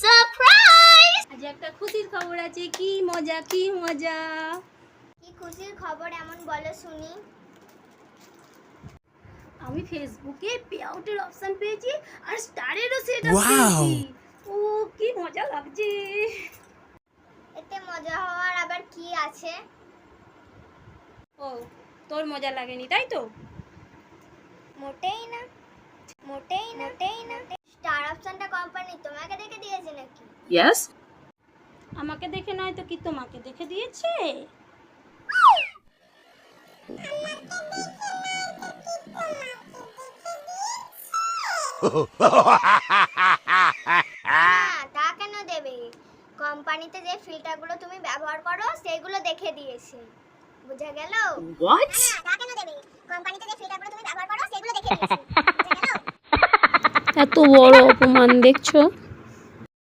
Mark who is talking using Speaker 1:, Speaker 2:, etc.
Speaker 1: Surprise আজ একটা খুশির খবর আছে কি মজা কি মজা?
Speaker 2: কি খুশির খবর এমন বলো শুনি।
Speaker 1: আমি ফেসবুকে পে আউটের অপশন পেয়েছি আর স্টারেরও সেট পেয়েছি ও কি মজা লাগছে।
Speaker 2: এতে মজা হওয়ার আবার কি আছে?
Speaker 1: ও তোর মজা লাগেনি তাই তো? ইয়েস আমাকে দেখে নয় তো কি তোমাকে দেখে দিয়েছে?
Speaker 2: না তা কেন দেবে? কোম্পানিতে যে ফিল্টারগুলো তুমি ব্যবহার করো সেগুলো দেখে দিয়েছে। বুঝা গেল?
Speaker 1: হোয়াট
Speaker 2: তা কেন দেবে? কোম্পানিতে যে ফিল্টারগুলো তুমি ব্যবহার করো সেগুলো দেখে দিয়েছে। বুঝা গেল?
Speaker 1: এত বড় অপমান দেখছ?